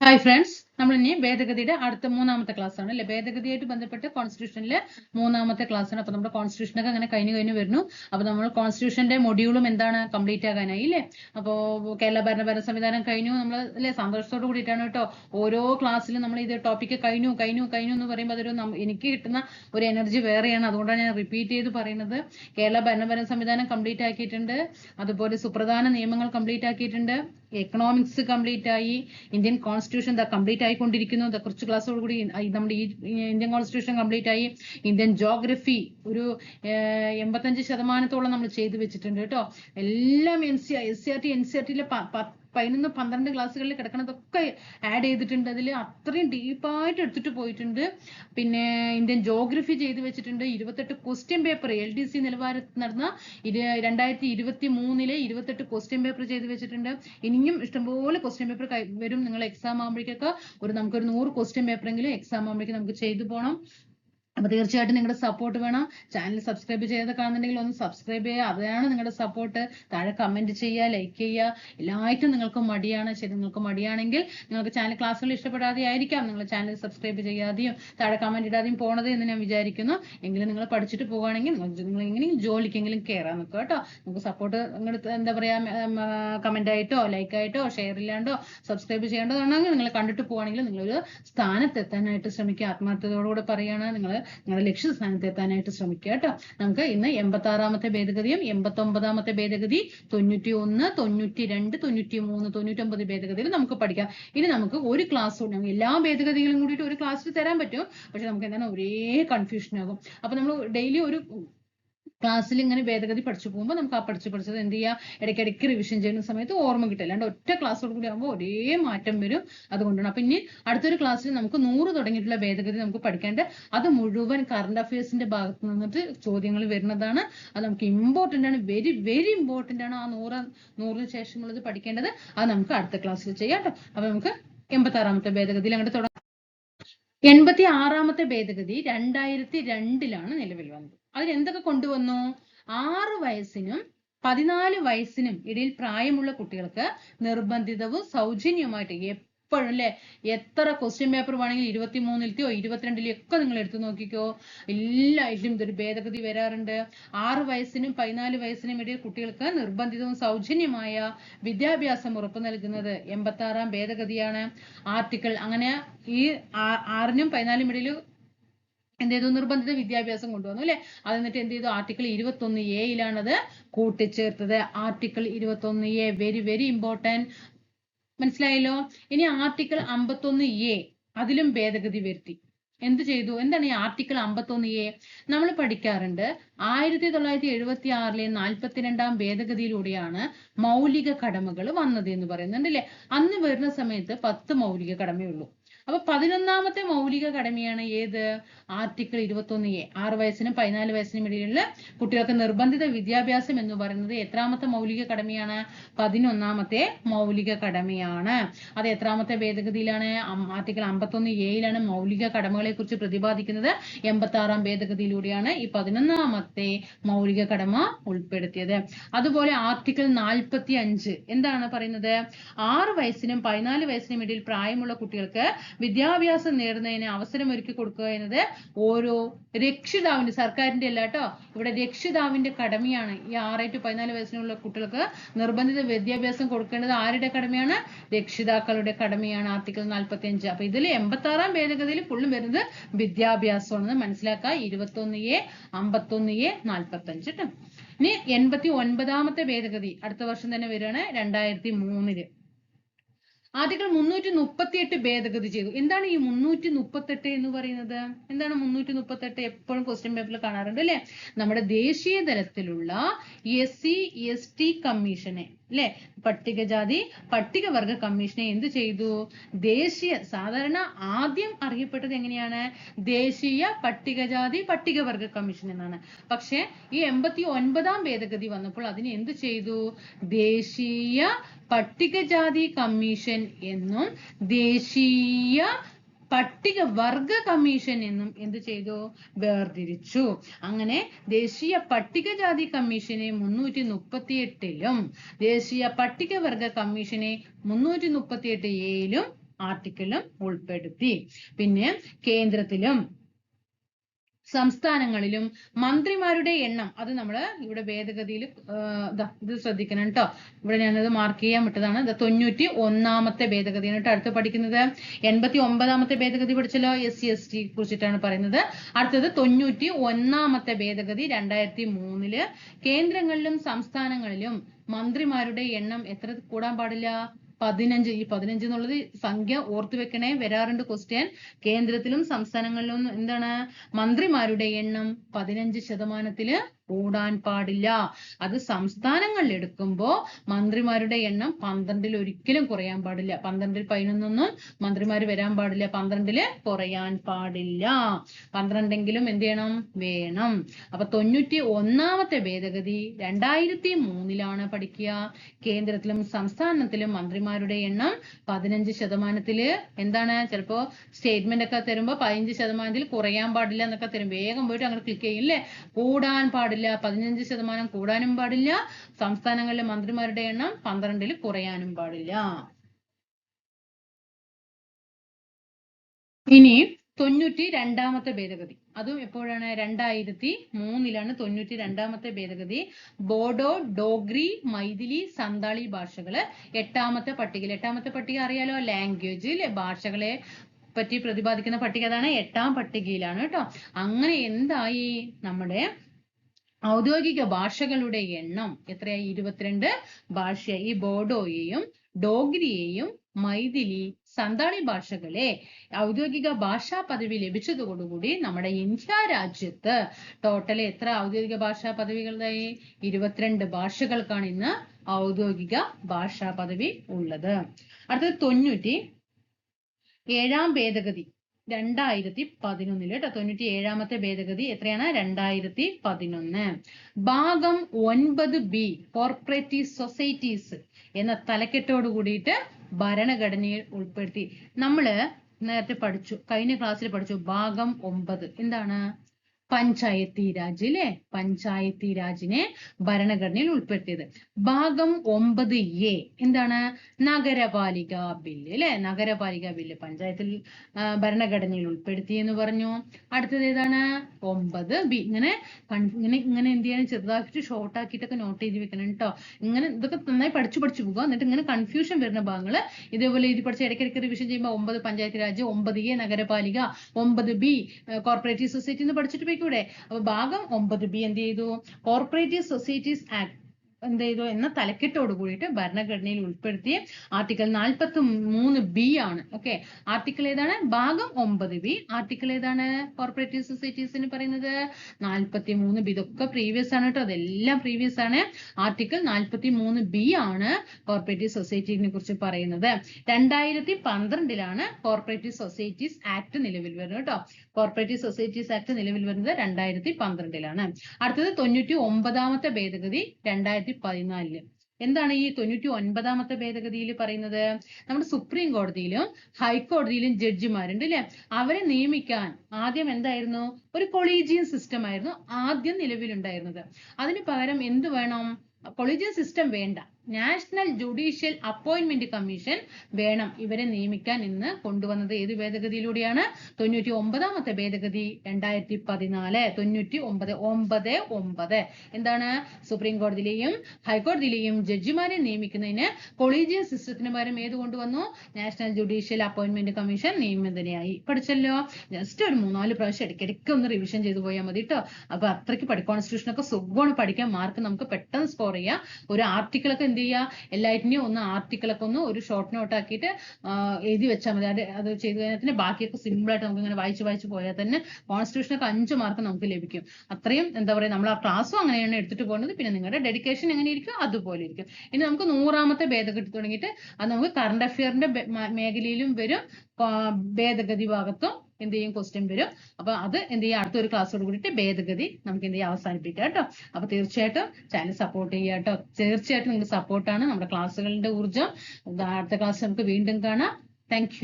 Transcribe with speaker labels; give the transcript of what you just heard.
Speaker 1: Hi friends നമ്മൾ ഇനി ഭേദഗതിയുടെ അടുത്ത മൂന്നാമത്തെ ക്ലാസ് ആണ് അല്ലെ? ഭേദഗതിയായിട്ട് ബന്ധപ്പെട്ട് കോൺസ്റ്റിറ്റ്യൂഷനിലെ മൂന്നാമത്തെ ക്ലാസ് ആണ്. അപ്പൊ നമ്മുടെ കോൺസ്റ്റിറ്റ്യൂഷനൊക്കെ അങ്ങനെ കഴിഞ്ഞു കഴിഞ്ഞു വരുന്നു. അപ്പൊ നമ്മൾ കോൺസ്റ്റിറ്റ്യൂഷന്റെ മൊഡ്യൂളും എന്താണ് കംപ്ലീറ്റ് ആകാനായി അല്ലേ? അപ്പോ കേരള ഭരണഭരണ സംവിധാനം കഴിഞ്ഞു. നമ്മൾ അല്ലെ സന്തോഷത്തോട് കൂടിയിട്ടാണ് കേട്ടോ ഓരോ ക്ലാസ്സിലും നമ്മൾ ഇത് ടോപ്പിക് കഴിഞ്ഞു കഴിഞ്ഞു കഴിഞ്ഞു എന്ന് പറയുമ്പോൾ അതൊരു എനിക്ക് കിട്ടുന്ന ഒരു എനർജി വേറെയാണ്. അതുകൊണ്ടാണ് ഞാൻ റിപ്പീറ്റ് ചെയ്ത് പറയുന്നത്. കേരള ഭരണഭരണ സംവിധാനം കംപ്ലീറ്റ് ആക്കിയിട്ടുണ്ട്. അതുപോലെ സുപ്രധാന നിയമങ്ങൾ കംപ്ലീറ്റ് ആക്കിയിട്ടുണ്ട്. എക്കണോമിക്സ് കംപ്ലീറ്റ് ആയി ഇന്ത്യൻ കോൺസ്റ്റിറ്റ്യൂഷൻ കംപ്ലീറ്റ് ആയിക്കൊണ്ടിരിക്കുന്നു. കുറച്ച് ക്ലാസ്സോട് കൂടി നമ്മുടെ ഈ ഇന്ത്യൻ കോൺസ്റ്റിറ്റ്യൂഷൻ കംപ്ലീറ്റ് ആയി. ഇന്ത്യൻ ജോഗ്രഫി ഒരു എൺപത്തഞ്ച് ശതമാനത്തോളം നമ്മൾ ചെയ്തു വെച്ചിട്ടുണ്ട് കേട്ടോ. എല്ലാം N C S C R T N C R ടിയിലെ പതിനൊന്ന് പന്ത്രണ്ട് ക്ലാസ്സുകളിൽ കിടക്കുന്നതൊക്കെ ആഡ് ചെയ്തിട്ടുണ്ട്. അതിൽ അത്രയും ഡീപ്പായിട്ട് എടുത്തിട്ട് പോയിട്ടുണ്ട്. പിന്നെ ഇന്ത്യൻ ജോഗ്രഫി ചെയ്തു വെച്ചിട്ടുണ്ട്. ഇരുപത്തെട്ട് question paper L D C നിലവാരത്തിൽ നടന്ന രണ്ടായിരത്തി ഇരുപത്തി മൂന്നിലെ ഇരുപത്തെട്ട് ക്വസ്റ്റ്യൻ പേപ്പർ ചെയ്തു വെച്ചിട്ടുണ്ട്. ഇനിയും ഇഷ്ടംപോലെ ക്വസ്റ്റ്യൻ പേപ്പർ വരും നിങ്ങൾ എക്സാം ആകുമ്പോഴേക്കൊക്കെ ഒരു നമുക്കൊരു നൂറ് ക്വസ്റ്റ്യൻ പേപ്പറെങ്കിലും എക്സാം ആകുമ്പോഴേക്കും നമുക്ക് ചെയ്തു പോകണം അപ്പൊ തീർച്ചയായിട്ടും നിങ്ങളുടെ സപ്പോർട്ട് വേണം. ചാനൽ സബ്സ്ക്രൈബ് ചെയ്ത് കാണുന്നുണ്ടെങ്കിൽ ഒന്ന് സബ്സ്ക്രൈബ് ചെയ്യുക. അതാണ് നിങ്ങളുടെ സപ്പോർട്ട് താഴെ കമന്റ് ചെയ്യുക ലൈക്ക് ചെയ്യുക. എല്ലായിട്ടും നിങ്ങൾക്ക് മടിയാണ്. ശരി നിങ്ങൾക്ക് മടിയാണെങ്കിൽ നിങ്ങൾക്ക് ചാനൽ ക്ലാസ്സുകൾ ഇഷ്ടപ്പെടാതെ ആയിരിക്കാം. നിങ്ങൾ ചാനൽ സബ്സ്ക്രൈബ് ചെയ്യാതെയും താഴെ കമന്റ് ഇടാതെയും പോണത് എന്ന് ഞാൻ വിചാരിക്കുന്നു. എങ്കിലും നിങ്ങൾ പഠിച്ചിട്ട് പോവുകയാണെങ്കിൽ നിങ്ങൾ എങ്ങനെയും ജോലിക്കെങ്കിലും കയറാൻ നിൽക്കുക കേട്ടോ. നിങ്ങൾക്ക് സപ്പോർട്ട് നിങ്ങളുടെ എന്താ പറയാ കമന്റ് ആയിട്ടോ ലൈക്ക് ആയിട്ടോ ഷെയർ ഇല്ലാണ്ടോ സബ്സ്ക്രൈബ് ചെയ്യേണ്ടതാണെങ്കിൽ നിങ്ങൾ കണ്ടിട്ട് പോവുകയാണെങ്കിൽ നിങ്ങളൊരു സ്ഥാനത്തെത്താനായിട്ട് ശ്രമിക്കുക. ആത്മാർത്ഥതയോടുകൂടെ പറയുകയാണ്. നിങ്ങൾ നിങ്ങളുടെ ലക്ഷ്യ സ്ഥാനത്തെത്താനായിട്ട് ശ്രമിക്കുക കേട്ടോ. നമുക്ക് ഇന്ന് എൺപത്തി ആറാമത്തെ ഭേദഗതിയും എൺപത്തി ഒമ്പതാമത്തെ ഭേദഗതി തൊണ്ണൂറ്റി ഒന്ന് തൊണ്ണൂറ്റി രണ്ട് തൊണ്ണൂറ്റി മൂന്ന് തൊണ്ണൂറ്റൊമ്പത് ഭേദഗതിയിൽ നമുക്ക് പഠിക്കാം. ഇനി നമുക്ക് ഒരു ക്ലാസ് എല്ലാ ഭേദഗതികളും കൂടിയിട്ട് ഒരു ക്ലാസ്സിൽ തരാൻ പറ്റും. പക്ഷെ നമുക്ക് എന്താണ് ഒരേ കൺഫ്യൂഷൻ ആകും. അപ്പൊ നമ്മൾ ഡെയിലി ഒരു ക്ലാസ്സിൽ ഇങ്ങനെ ഭേദഗതി പഠിച്ചു പോകുമ്പോൾ നമുക്ക് ആ പഠിച്ചു പഠിച്ചത് എന്ത് ചെയ്യുക ഇടയ്ക്കിടയ്ക്ക് റിവിഷൻ ചെയ്യുന്ന സമയത്ത് ഓർമ്മ കിട്ടില്ല അല്ലാണ്ട് ഒറ്റ ക്ലാസ്സോട് കൂടി ആകുമ്പോൾ ഒരേ മാറ്റം വരും അതുകൊണ്ടാണ്. അപ്പൊ ഇനി അടുത്തൊരു ക്ലാസ്സിൽ നമുക്ക് നൂറ് തുടങ്ങിയിട്ടുള്ള ഭേദഗതി നമുക്ക് പഠിക്കേണ്ട അത് മുഴുവൻ കറണ്ട് അഫയേഴ്സിന്റെ ഭാഗത്ത് നിന്നിട്ട് ചോദ്യങ്ങൾ വരുന്നതാണ്. അത് നമുക്ക് ഇമ്പോർട്ടന്റ് ആണ്. വെരി വെരി ഇമ്പോർട്ടന്റ് ആണ് ആ നൂറ് നൂറിന് ശേഷമുള്ളത് പഠിക്കേണ്ടത്. അത് നമുക്ക് അടുത്ത ക്ലാസ്സിൽ ചെയ്യാം കേട്ടോ നമുക്ക് എൺപത്തി ആറാമത്തെ ഭേദഗതിയിൽ അങ്ങോട്ട് എൺപത്തി ആറാമത്തെ ഭേദഗതി രണ്ടായിരത്തി രണ്ടിലാണ് നിലവിൽ വന്നത്. അതിൽ എന്തൊക്കെ കൊണ്ടുവന്നു? ആറ് വയസ്സിനും പതിനാല് വയസ്സിനും ഇടയിൽ പ്രായമുള്ള കുട്ടികൾക്ക് നിർബന്ധിതവും സൗജന്യവുമായിട്ട് എപ്പോഴും അല്ലെ എത്ര ക്വസ്റ്റ്യൻ പേപ്പർ വേണമെങ്കിലും ഇരുപത്തി മൂന്നിലത്തെയോ ഇരുപത്തിരണ്ടിലെയോ ഒക്കെ നിങ്ങൾ എടുത്തു നോക്കിക്കോ. എല്ലായിട്ടും ഇതൊരു ഭേദഗതി വരാറുണ്ട്. ആറ് വയസ്സിനും പതിനാല് വയസ്സിനും ഇടയിൽ കുട്ടികൾക്ക് നിർബന്ധിതവും സൗജന്യമായ വിദ്യാഭ്യാസം ഉറപ്പു നൽകുന്നത് എൺപത്തി ആറാം ഭേദഗതിയാണ്. ആർട്ടിക്കിൾ അങ്ങനെ ഈ ആറിനും പതിനാലിനും ഇടയിൽ എന്ത് ചെയ്തു? നിർബന്ധിത വിദ്യാഭ്യാസം കൊണ്ടുവന്നു അല്ലെ? അത് എന്നിട്ട് എന്ത് ചെയ്തു? ആർട്ടിക്കിൾ ഇരുപത്തി ഒന്ന് എയിലാണത് കൂട്ടിച്ചേർത്തത്. ആർട്ടിക്കിൾ ഇരുപത്തി ഒന്ന് എ വെരി വെരി ഇമ്പോർട്ടന്റ് മനസ്സിലായല്ലോ? ഇനി ആർട്ടിക്കിൾ അമ്പത്തൊന്ന് എ അതിലും ഭേദഗതി വരുത്തി. എന്ത് ചെയ്തു? എന്താണ് ഈ ആർട്ടിക്കിൾ അമ്പത്തൊന്ന് എ നമ്മൾ പഠിക്കാറുണ്ട് ആയിരത്തി തൊള്ളായിരത്തി എഴുപത്തി ആറിലെ നാൽപ്പത്തിരണ്ടാം ഭേദഗതിയിലൂടെയാണ് മൗലിക കടമകൾ വന്നത് എന്ന് പറയുന്നുണ്ട് അല്ലെ അന്ന് വരുന്ന സമയത്ത് പത്ത് മൗലിക കടമയേ ഉള്ളൂ. അപ്പൊ പതിനൊന്നാമത്തെ മൗലിക കടമയാണ് ഏത്? ആർട്ടിക്കിൾ ഇരുപത്തൊന്ന് എ. ആറ് വയസ്സിനും പതിനാല് വയസ്സിനും ഇടയിലുള്ള കുട്ടികൾക്ക് നിർബന്ധിത വിദ്യാഭ്യാസം എന്ന് പറയുന്നത് എത്രാമത്തെ മൗലിക കടമയാണ്? പതിനൊന്നാമത്തെ മൗലിക കടമയാണ്. അത് എത്രാമത്തെ ഭേദഗതിയിലാണ്? ആർട്ടിക്കിൾ അമ്പത്തൊന്ന് എയിലാണ് മൗലിക കടമകളെ കുറിച്ച് പ്രതിപാദിക്കുന്നത്. എൺപത്തി ആറാം ഭേദഗതിയിലൂടെയാണ് ഈ പതിനൊന്നാമത്തെ മൗലിക കടമ ഉൾപ്പെടുത്തിയത്. അതുപോലെ ആർട്ടിക്കിൾ നാൽപ്പത്തി അഞ്ച് എന്താണ് പറയുന്നത്? ആറ് വയസ്സിനും പതിനാല് വയസ്സിനും ഇടയിൽ പ്രായമുള്ള കുട്ടികൾക്ക് വിദ്യാഭ്യാസം നേടുന്നതിന് അവസരം ഒരുക്കി കൊടുക്കുക എന്നത് ഓരോ രക്ഷിതാവിന്റെ സർക്കാരിന്റെ അല്ല കേട്ടോ. ഇവിടെ രക്ഷിതാവിന്റെ കടമയാണ് ഈ ആറ് ടു പതിനാല് വയസ്സിനുള്ള കുട്ടികൾക്ക് നിർബന്ധിത വിദ്യാഭ്യാസം കൊടുക്കേണ്ടത് ആരുടെ കടമയാണ്? രക്ഷിതാക്കളുടെ കടമയാണ് ആർട്ടിക്കിൾ നാൽപ്പത്തി അഞ്ച് അപ്പൊ ഇതിൽ എൺപത്തി ആറാം ഭേദഗതിയിൽ ഫുള്ളും വരുന്നത് വിദ്യാഭ്യാസമാണെന്ന് മനസ്സിലാക്കുക. ഇരുപത്തൊന്ന് എ അമ്പത്തൊന്ന് എ നാൽപ്പത്തി അഞ്ച് കേട്ടോ ഇനി എൺപത്തി ഒൻപതാമത്തെ ഭേദഗതി അടുത്ത വർഷം തന്നെ വരികയാണ്. രണ്ടായിരത്തി മൂന്നിൽ. ആർട്ടിക്കിൾ മുന്നൂറ്റി മുപ്പത്തിയെട്ട് ഭേദഗതി ചെയ്തു. എന്താണ് ഈ മുന്നൂറ്റി മുപ്പത്തെട്ട് എന്ന് പറയുന്നത്? എന്താണ് മുന്നൂറ്റി മുപ്പത്തെട്ട് എപ്പോഴും ക്വസ്റ്റ്യൻ പേപ്പറിൽ കാണാറുണ്ട് അല്ലെ? നമ്മുടെ ദേശീയ തലത്തിലുള്ള എസ് സി എസ് ടി കമ്മീഷനെ അല്ലെ? പട്ടികജാതി പട്ടികവർഗ കമ്മീഷനെ എന്ത് ചെയ്തു? ദേശീയ സാധാരണ ആദ്യം അറിയപ്പെട്ടത് എങ്ങനെയാണ്? ദേശീയ പട്ടികജാതി പട്ടികവർഗ കമ്മീഷൻ എന്നാണ്. പക്ഷെ ഈ എൺപത്തി ഒൻപതാം ഭേദഗതി വന്നപ്പോൾ അതിനെ എന്ത് ചെയ്തു? ദേശീയ പട്ടികജാതി കമ്മീഷൻ എന്നും ദേശീയ പട്ടികവർഗ കമ്മീഷൻ എന്നും എന്ത് ചെയ്തു? വേർതിരിച്ചു. അങ്ങനെ ദേശീയ പട്ടികജാതി കമ്മീഷനെ മുന്നൂറ്റി മുപ്പത്തി എട്ടിലും ദേശീയ പട്ടികവർഗ കമ്മീഷനെ മുന്നൂറ്റി മുപ്പത്തി എട്ട് എയിലും ആർട്ടിക്കിളും ഉൾപ്പെടുത്തി. പിന്നെ കേന്ദ്രത്തിലും സംസ്ഥാനങ്ങളിലും മന്ത്രിമാരുടെ എണ്ണം അത് നമ്മൾ ഇവിടെ ഭേദഗതിയിൽ ഇത് ശ്രദ്ധിക്കണം കേട്ടോ ഇവിടെ ഞാനത് മാർക്ക് ചെയ്യാൻ വിട്ടതാണ്. ഇത് തൊണ്ണൂറ്റി ഒന്നാമത്തെ ഭേദഗതിയാണ് കേട്ടോ അടുത്ത് പഠിക്കുന്നത്. എൺപത്തി ഒമ്പതാമത്തെ ഭേദഗതി പഠിച്ചല്ലോ എസ് സി എസ് ടി കുറിച്ചിട്ടാണ് പറയുന്നത്. അടുത്തത് തൊണ്ണൂറ്റി ഒന്നാമത്തെ ഭേദഗതി രണ്ടായിരത്തി മൂന്നിൽ. കേന്ദ്രങ്ങളിലും സംസ്ഥാനങ്ങളിലും മന്ത്രിമാരുടെ എണ്ണം എത്ര കൂടാൻ പാടില്ല? പതിനഞ്ച്. ഈ പതിനഞ്ച് എന്നുള്ളത് സംഖ്യ ഓർത്തു വെക്കണേ. വരാറുണ്ട് ക്വസ്റ്റ്യൻ കേന്ദ്രത്തിലും സംസ്ഥാനങ്ങളിലും എന്താണ്? മന്ത്രിമാരുടെ എണ്ണം പതിനഞ്ച് ശതമാനത്തിൽ കൂടാൻ പാടില്ല. അത് സംസ്ഥാനങ്ങളിൽ എടുക്കുമ്പോൾ മന്ത്രിമാരുടെ എണ്ണം പന്ത്രണ്ടിൽ ഒരിക്കലും കുറയാൻ പാടില്ല. പന്ത്രണ്ടിൽ പതിനൊന്നൊന്നും മന്ത്രിമാർ വരാൻ പാടില്ല. പന്ത്രണ്ടിൽ കുറയാൻ പാടില്ല. പന്ത്രണ്ടെങ്കിലും എന്ത് ചെയ്യണം? വേണം. അപ്പൊ തൊണ്ണൂറ്റി ഒന്നാമത്തെ ഭേദഗതി രണ്ടായിരത്തി മൂന്നിലാണ് പഠിക്കുക. കേന്ദ്രത്തിലും സംസ്ഥാനത്തിലും മന്ത്രിമാരുടെ എണ്ണം പതിനഞ്ച് ശതമാനത്തിൽ എന്താണ്? ചിലപ്പോ സ്റ്റേറ്റ്മെന്റ് ഒക്കെ തരുമ്പോ പതിനഞ്ച് ശതമാനത്തിൽ കുറയാൻ പാടില്ല എന്നൊക്കെ തരും. വേഗം പോയിട്ട് അങ്ങനെ ക്ലിക്ക് ചെയ്യില്ലേ കൂടാൻ പാടില്ല. പതിനഞ്ച് ശതമാനം കൂടാനും പാടില്ല സംസ്ഥാനങ്ങളിലെ മന്ത്രിമാരുടെ എണ്ണം പന്ത്രണ്ടിൽ കുറയാനും പാടില്ല. ഇനി തൊണ്ണൂറ്റി രണ്ടാമത്തെ ഭേദഗതി. അതും എപ്പോഴാണ്? രണ്ടായിരത്തി മൂന്നിലാണ് തൊണ്ണൂറ്റി രണ്ടാമത്തെ ഭേദഗതി. ബോഡോ ഡോഗ്രി മൈഥിലി സന്താളി ഭാഷകൾ എട്ടാമത്തെ പട്ടികയിൽ. എട്ടാമത്തെ പട്ടിക അറിയാലോ? ലാംഗ്വേജ് ഭാഷകളെ പറ്റി പ്രതിപാദിക്കുന്ന പട്ടിക അതാണ്. എട്ടാം പട്ടികയിലാണ് കേട്ടോ. അങ്ങനെ എന്തായി? നമ്മുടെ ഔദ്യോഗിക ഭാഷകളുടെ എണ്ണം എത്രയായി? ഇരുപത്തിരണ്ട്. ഭാഷ ഈ ബോഡോയെയും ഡോഗ്രിയെയും മൈഥിലി സന്താളി ഭാഷകളെ ഔദ്യോഗിക ഭാഷാ പദവി ലഭിച്ചതോടുകൂടി നമ്മുടെ ഇന്ത്യ രാജ്യത്ത് ടോട്ടൽ എത്ര ഔദ്യോഗിക ഭാഷാ പദവികളായി? ഇരുപത്തിരണ്ട് ഭാഷകൾക്കാണ് ഇന്ന് ഔദ്യോഗിക ഭാഷാ പദവി ഉള്ളത്. അടുത്തത് തൊണ്ണൂറ്റി ഏഴാം ഭേദഗതി. രണ്ടായിരത്തി പതിനൊന്നിൽ കേട്ടോ തൊണ്ണൂറ്റി ഏഴാമത്തെ ഭേദഗതി എത്രയാണ്? രണ്ടായിരത്തി പതിനൊന്ന് ഭാഗം ഒൻപത് ബി കോർപ്പറേറ്റീവ് സൊസൈറ്റീസ് എന്ന തലക്കെട്ടോട് കൂടിയിട്ട് ഭരണഘടനയിൽ ഉൾപ്പെടുത്തി. നമ്മൾ നേരത്തെ പഠിച്ചു കഴിഞ്ഞ ക്ലാസ്സിൽ പഠിച്ചു. ഭാഗം ഒമ്പത് എന്താണ്? പഞ്ചായത്തി രാജ് അല്ലെ പഞ്ചായത്തി രാജിനെ ഭരണഘടനയിൽ ഉൾപ്പെടുത്തിയത്. ഭാഗം ഒമ്പത് എ എന്താണ്? നഗരപാലിക ബില്ല് അല്ലെ നഗരപാലിക ബില്ല് പഞ്ചായത്തിൽ ഭരണഘടനയിൽ ഉൾപ്പെടുത്തി എന്ന് പറഞ്ഞു. അടുത്തത് ഏതാണ്? ഒമ്പത് ബി. ഇങ്ങനെ ഇങ്ങനെ ഇങ്ങനെ എന്ത് ചെയ്യാൻ ചെറുതാക്കിയിട്ട് ഷോർട്ട് ആക്കിയിട്ടൊക്കെ നോട്ട് ചെയ്ത് വെക്കണം കേട്ടോ ഇങ്ങനെ ഇതൊക്കെ നന്നായി പഠിച്ചു പഠിച്ചു പോകുക എന്നിട്ട് ഇങ്ങനെ കൺഫ്യൂഷൻ വരുന്ന ഭാഗങ്ങൾ. ഇതേപോലെ ഇത് പഠിച്ച് ഇടയ്ക്കിടയ്ക്ക് റിവിഷൻ ചെയ്യുമ്പോൾ ഒമ്പത് പഞ്ചായത്ത് രാജ് ഒമ്പത് എ നഗരപാലിക ഒമ്പത് ബി കോർപ്പറേറ്റീവ് സൊസൈറ്റി എന്ന് പഠിച്ചിട്ട് പോയിക്കൂടെ അപ്പൊ ഭാഗം ഒമ്പത്. ബി എന്ത് ചെയ്തു? കോർപ്പറേറ്റീവ് സൊസൈറ്റീസ് ആക്ട് എന്ത് ചെയ്തു എന്ന തലക്കെട്ടോട് കൂടിയിട്ട് ഭരണഘടനയിൽ ഉൾപ്പെടുത്തിയ ആർട്ടിക്കിൾ നാൽപ്പത്തി മൂന്ന് ബി ആണ്. ഓക്കെ ആർട്ടിക്കിൾ ഏതാണ്? ഭാഗം ഒമ്പത് ബി ആർട്ടിക്കിൾ ഏതാണ് കോർപ്പറേറ്റീവ് സൊസൈറ്റീസിന് പറയുന്നത്? നാൽപ്പത്തി മൂന്ന് ബി ഇതൊക്കെ പ്രീവിയസ് ആണ് കേട്ടോ അതെല്ലാം പ്രീവിയസ് ആണ്. ആർട്ടിക്കിൾ നാൽപ്പത്തി മൂന്ന് ബി ആണ് കോർപ്പറേറ്റീവ് സൊസൈറ്റിനെ കുറിച്ച് പറയുന്നത്. രണ്ടായിരത്തി പന്ത്രണ്ടിലാണ് കോർപ്പറേറ്റീവ് സൊസൈറ്റീസ് ആക്ട് നിലവിൽ വരുന്നത് കേട്ടോ കോർപ്പറേറ്റീവ് സൊസൈറ്റീസ് ആക്ട് നിലവിൽ വരുന്നത് രണ്ടായിരത്തി പന്ത്രണ്ടിലാണ് അടുത്തത് തൊണ്ണൂറ്റി ഒമ്പതാമത്തെ ഭേദഗതി രണ്ടായിരത്തി പതിനാലിൽ എന്താണ് ഈ തൊണ്ണൂറ്റി ഒൻപതാമത്തെ ഭേദഗതിയിൽ പറയുന്നത്? നമ്മുടെ സുപ്രീം കോടതിയിലും ഹൈക്കോടതിയിലും ജഡ്ജിമാരുണ്ട് അല്ലെ അവരെ നിയമിക്കാൻ ആദ്യം എന്തായിരുന്നു? ഒരു കൊളീജിയൻ സിസ്റ്റം ആയിരുന്നു ആദ്യം നിലവിലുണ്ടായിരുന്നത്. അതിന് പകരം എന്ത് വേണം? കൊളീജിയൻ സിസ്റ്റം വേണ്ട. നാഷണൽ ജുഡീഷ്യൽ അപ്പോയിന്റ്മെന്റ് കമ്മീഷൻ വേണം ഇവരെ നിയമിക്കാൻ ഇന്ന് കൊണ്ടുവന്നത്. ഏത് ഭേദഗതിയിലൂടെയാണ്? തൊണ്ണൂറ്റി ഒമ്പതാമത്തെ ഭേദഗതി രണ്ടായിരത്തി പതിനാല് തൊണ്ണൂറ്റി ഒമ്പത് ഒമ്പത്. ഒമ്പത് എന്താണ് സുപ്രീം കോടതിയിലെയും ഹൈക്കോടതിയിലെയും ജഡ്ജിമാരെ നിയമിക്കുന്നതിന് കൊളീജിയൻ സിസ്റ്റത്തിന് പകരം ഏത് കൊണ്ടുവന്നു? നാഷണൽ ജുഡീഷ്യൽ അപ്പോയിന്റ്മെന്റ് കമ്മീഷൻ നിയമിതനായി പഠിച്ചല്ലോ? ജസ്റ്റ് ഒരു മൂന്നാൽ പ്രാവശ്യം ഇടയ്ക്കിടയ്ക്ക് ഒന്ന് റിവിഷൻ ചെയ്തു പോയാൽ മതി കേട്ടോ അപ്പൊ അത്രയ്ക്ക് പഠി കോൺസ്റ്റിറ്റ്യൂഷൻ ഒക്കെ സുഖമാണ്. പഠിക്കാൻ മാർക്ക് നമുക്ക് പെട്ടെന്ന് സ്കോർ ചെയ്യാം. ഒരു ആർട്ടിക്കിൾ ഒക്കെ എന്ത് ചെയ്യുക എല്ലാറ്റിനെയും ഒന്ന് ആർട്ടിക്കിളൊക്കെ ഒന്ന് ഒരു ഷോർട്ട് നോട്ട് ആക്കിയിട്ട് എഴുതി വെച്ചാൽ മതി. അത് അത് ചെയ്ത് കഴിഞ്ഞാൽ ബാക്കിയൊക്കെ സിമ്പിൾ ആയിട്ട് നമുക്ക് ഇങ്ങനെ വായിച്ച് വായിച്ച് പോയാൽ തന്നെ കോൺസ്റ്റിറ്റ്യൂഷനൊക്കെ അഞ്ച് മാർക്ക് നമുക്ക് ലഭിക്കും. അത്രയും എന്താ പറയുക നമ്മൾ ആ ക്ലാസ്സും അങ്ങനെയാണ് എടുത്തിട്ട് പോകുന്നത്. പിന്നെ നിങ്ങളുടെ ഡെഡിക്കേഷൻ എങ്ങനെ ഇരിക്കും അതുപോലെ ഇരിക്കും. ഇനി നമുക്ക് നൂറാമത്തെ ഭേദഗതി തുടങ്ങിയിട്ട് അത് നമുക്ക് കറണ്ട് അഫെയറിന്റെ മേഖലയിലും വരും. ഭേദഗതി ഭാഗത്തും എന്ത് ചെയ്യും? ക്വസ്റ്റ്യൻ വരും. അപ്പൊ അത് എന്ത് അടുത്ത ഒരു ക്ലാസ്സോട് കൂടിയിട്ട് ഭേദഗതി നമുക്ക് എന്ത് ചെയ്യാം അവസാനിപ്പിക്കാം കേട്ടോ. അപ്പൊ തീർച്ചയായിട്ടും ചാനൽ സപ്പോർട്ട് ചെയ്യുക കേട്ടോ. തീർച്ചയായിട്ടും നിങ്ങൾക്ക് സപ്പോർട്ടാണ് നമ്മുടെ ക്ലാസ്സുകളുടെ ഊർജം. അടുത്ത ക്ലാസ് നമുക്ക് വീണ്ടും കാണാം. താങ്ക്